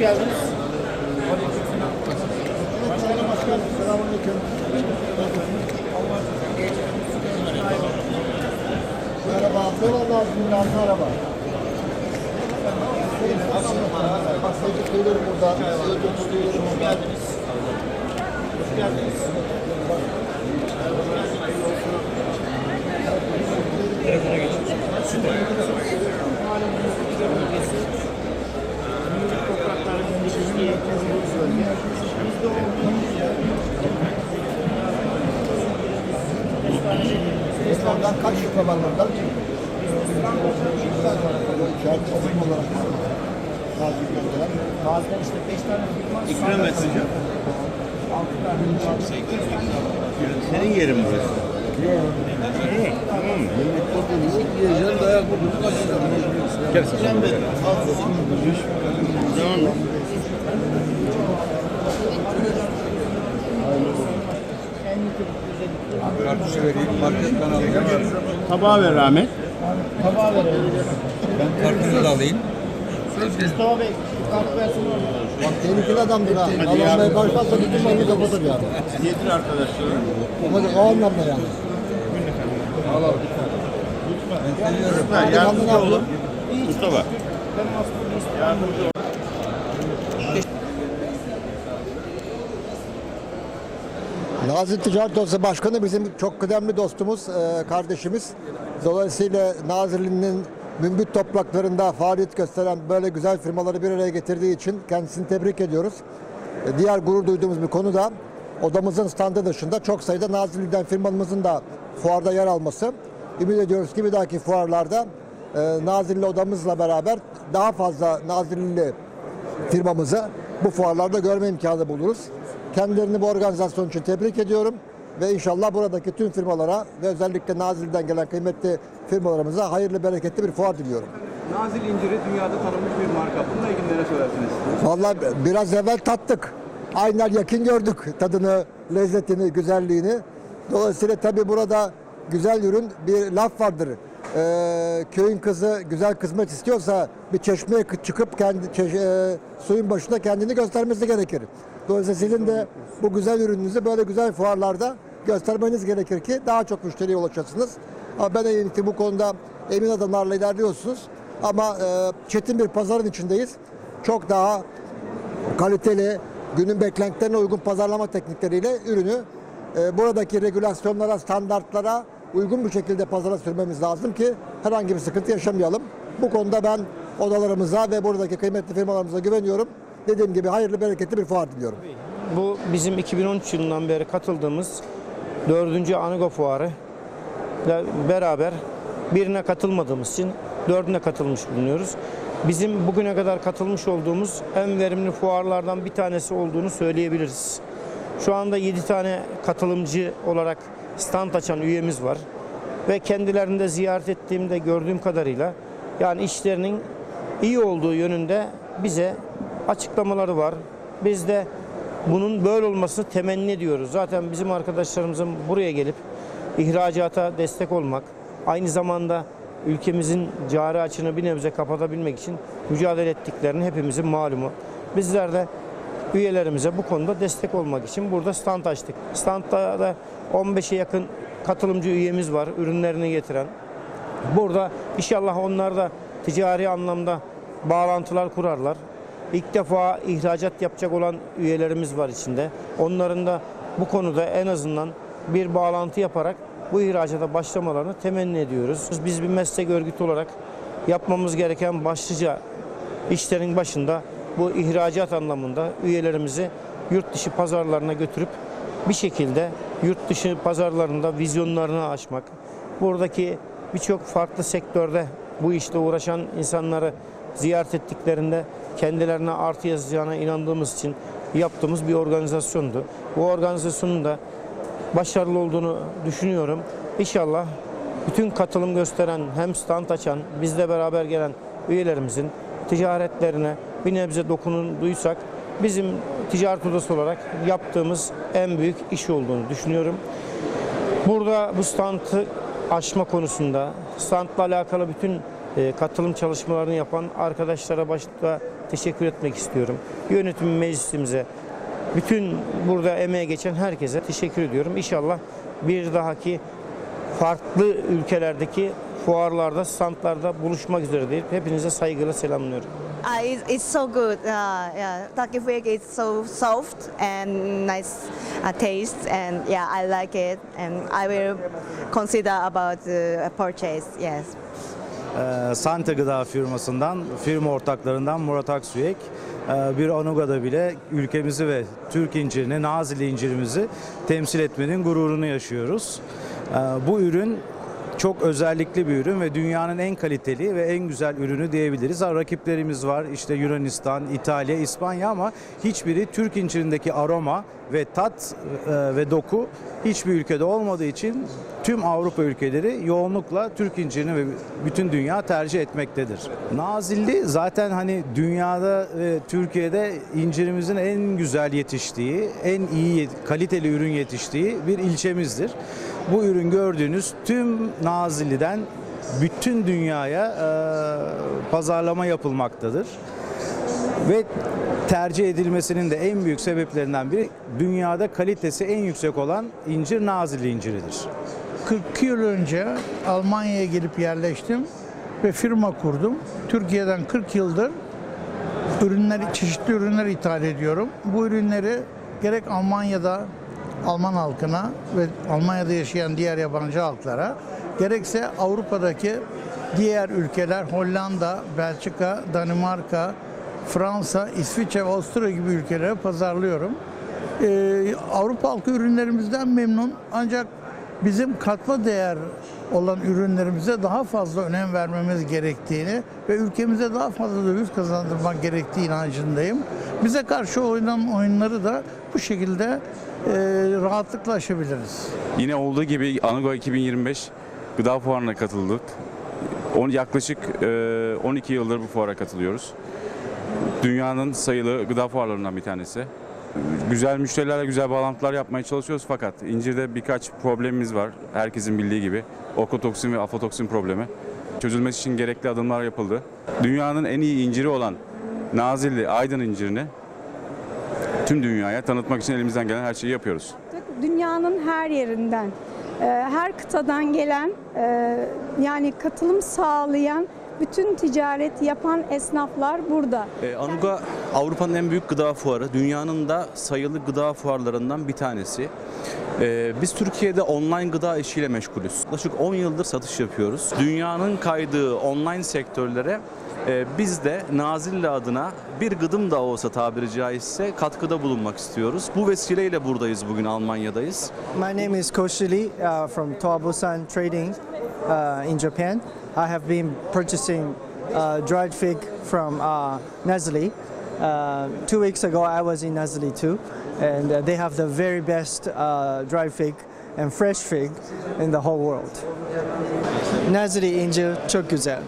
geldiniz. Merhaba, eyvallah Abdülhamid, merhaba. Bak sevgi köylerim burada, sevgi köylerim burada. Hoş geldiniz. Toprakların geliştiği bölge. Biz de o İslam'dan kaç burada? İşaret basım olarak. Bazıları işte 5 tane firma İkram et hocam. Senin yerin burası. Gel sen. Tamam? Kartuşu vereyim, market kanalı Tabağı ver Rahmet. Tabağı verelim. Ben kartını da alayım. Mustafa Bey, kart versin orada. Bak tehlikeli adamdır ha. Allah'ın başlarsa bütün malını kapatır yani. Yedir arkadaşlar. O, o anlamda yani. Ben seviyorum. Ha, yardımcı olun. Mustafa. Ben Aslı'nı istedim. Nazilli Ticaret Odası Başkanı bizim çok kıdemli dostumuz, e, kardeşimiz. Dolayısıyla Nazilli'nin mümbit topraklarında faaliyet gösteren böyle güzel firmaları bir araya getirdiği için kendisini tebrik ediyoruz. E, Diğer gurur duyduğumuz bir konu da odamızın standı dışında çok sayıda Nazilli'den firmamızın da fuarda yer alması. Ümit ediyoruz ki bir dahaki fuarlarda e, Nazilli odamızla beraber daha fazla Nazilli firmamızı bu fuarlarda görme imkanı buluruz. Kendilerini bu organizasyon için tebrik ediyorum ve inşallah buradaki tüm firmalara ve özellikle Nazilli'den gelen kıymetli firmalarımıza hayırlı bereketli bir fuar diliyorum. Nazil inciri dünyada tanınmış bir marka. Bununla ilgili neler söylersiniz? Vallahi biraz evvel tattık. Aynen yakın gördük tadını, lezzetini, güzelliğini. Dolayısıyla tabii burada güzel ürün bir laf vardır. Ee, köyün kızı güzel kızmak istiyorsa bir çeşmeye kı- çıkıp kendi çeş- e, suyun başında kendini göstermesi gerekir. Dolayısıyla sizin de bu güzel ürününüzü böyle güzel fuarlarda göstermeniz gerekir ki daha çok müşteriye ulaşasınız. Ama ben eminim ki bu konuda emin adımlarla ilerliyorsunuz. Ama e, çetin bir pazarın içindeyiz. Çok daha kaliteli, günün beklentilerine uygun pazarlama teknikleriyle ürünü e, buradaki regülasyonlara, standartlara uygun bir şekilde pazara sürmemiz lazım ki herhangi bir sıkıntı yaşamayalım. Bu konuda ben odalarımıza ve buradaki kıymetli firmalarımıza güveniyorum. Dediğim gibi hayırlı, bereketli bir fuar diliyorum. Bu bizim 2013 yılından beri katıldığımız 4. Anigo Fuarı beraber birine katılmadığımız için dördüne katılmış bulunuyoruz. Bizim bugüne kadar katılmış olduğumuz en verimli fuarlardan bir tanesi olduğunu söyleyebiliriz. Şu anda 7 tane katılımcı olarak stand açan üyemiz var. Ve kendilerini de ziyaret ettiğimde gördüğüm kadarıyla yani işlerinin iyi olduğu yönünde bize açıklamaları var. Biz de bunun böyle olmasını temenni ediyoruz. Zaten bizim arkadaşlarımızın buraya gelip ihracata destek olmak, aynı zamanda ülkemizin cari açını bir nebze kapatabilmek için mücadele ettiklerini hepimizin malumu. Bizler de üyelerimize bu konuda destek olmak için burada stand açtık. Standda da 15'e yakın katılımcı üyemiz var, ürünlerini getiren. Burada inşallah onlar da ticari anlamda bağlantılar kurarlar. İlk defa ihracat yapacak olan üyelerimiz var içinde. Onların da bu konuda en azından bir bağlantı yaparak bu ihracata başlamalarını temenni ediyoruz. Biz bir meslek örgütü olarak yapmamız gereken başlıca işlerin başında bu ihracat anlamında üyelerimizi yurt dışı pazarlarına götürüp bir şekilde yurt dışı pazarlarında vizyonlarını aşmak, buradaki birçok farklı sektörde bu işle uğraşan insanları ziyaret ettiklerinde kendilerine artı yazacağına inandığımız için yaptığımız bir organizasyondu. Bu organizasyonun da başarılı olduğunu düşünüyorum. İnşallah bütün katılım gösteren hem stand açan bizle beraber gelen üyelerimizin ticaretlerine bir nebze dokununduysak bizim ticaret odası olarak yaptığımız en büyük iş olduğunu düşünüyorum. Burada bu standı aşma konusunda standla alakalı bütün e, katılım çalışmalarını yapan arkadaşlara başta teşekkür etmek istiyorum. Yönetim meclisimize, bütün burada emeğe geçen herkese teşekkür ediyorum. İnşallah bir dahaki farklı ülkelerdeki fuarlarda, standlarda buluşmak üzere deyip hepinize saygıyla selamlıyorum. Uh, it's, it's so good. Uh, yeah, turkey wing is so soft and nice uh, taste, and yeah, I like it, and I will consider about the purchase. Yes. Ee, Sante Gıda firmasından, firma ortaklarından Murat Aksüyek bir Anuga'da bile ülkemizi ve Türk incirini, Nazilli incirimizi temsil etmenin gururunu yaşıyoruz. Ee, Bu ürün çok özellikli bir ürün ve dünyanın en kaliteli ve en güzel ürünü diyebiliriz. Ha, Rakiplerimiz var işte Yunanistan, İtalya, İspanya ama hiçbiri Türk incirindeki aroma ve tat e, ve doku hiçbir ülkede olmadığı için tüm Avrupa ülkeleri yoğunlukla Türk incirini ve bütün dünya tercih etmektedir. Nazilli zaten hani dünyada ve Türkiye'de incirimizin en güzel yetiştiği, en iyi kaliteli ürün yetiştiği bir ilçemizdir. Bu ürün gördüğünüz tüm Nazilli'den bütün dünyaya e, pazarlama yapılmaktadır. Ve tercih edilmesinin de en büyük sebeplerinden biri dünyada kalitesi en yüksek olan incir Nazilli inciridir. 40 yıl önce Almanya'ya gelip yerleştim ve firma kurdum. Türkiye'den 40 yıldır ürünleri, çeşitli ürünler ithal ediyorum. Bu ürünleri gerek Almanya'da Alman halkına ve Almanya'da yaşayan diğer yabancı halklara gerekse Avrupa'daki diğer ülkeler Hollanda, Belçika, Danimarka, Fransa, İsviçre ve Avusturya gibi ülkelere pazarlıyorum. Ee, Avrupa halkı ürünlerimizden memnun ancak bizim katma değer olan ürünlerimize daha fazla önem vermemiz gerektiğini ve ülkemize daha fazla döviz kazandırmak gerektiği inancındayım. Bize karşı oynanan oyunları da bu şekilde e, rahatlıkla aşabiliriz. Yine olduğu gibi Anago 2025 gıda fuarına katıldık. On, yaklaşık e, 12 yıldır bu fuara katılıyoruz. Dünyanın sayılı gıda fuarlarından bir tanesi. Güzel müşterilerle güzel bağlantılar yapmaya çalışıyoruz fakat incirde birkaç problemimiz var. Herkesin bildiği gibi okotoksin ve aflatoksin problemi. Çözülmesi için gerekli adımlar yapıldı. Dünyanın en iyi inciri olan Nazilli Aydın incirini tüm dünyaya tanıtmak için elimizden gelen her şeyi yapıyoruz. Dünyanın her yerinden, e, her kıtadan gelen, e, yani katılım sağlayan bütün ticaret yapan esnaflar burada. Ee, Anuga Avrupa'nın en büyük gıda fuarı, dünyanın da sayılı gıda fuarlarından bir tanesi. Ee, biz Türkiye'de online gıda işiyle meşgulüz. Yaklaşık 10 yıldır satış yapıyoruz. Dünyanın kaydığı online sektörlere e, biz de Nazilli adına bir gıdım da olsa tabiri caizse katkıda bulunmak istiyoruz. Bu vesileyle buradayız bugün Almanya'dayız. My name is Koshi Lee uh, from Toabusan Trading uh, in Japan. I have been purchasing uh, dried fig from uh, Nestle. Uh, two weeks ago, I was in Nestle too, and uh, they have the very best uh, dried fig and fresh fig in the whole world. Nestle incir çok güzel.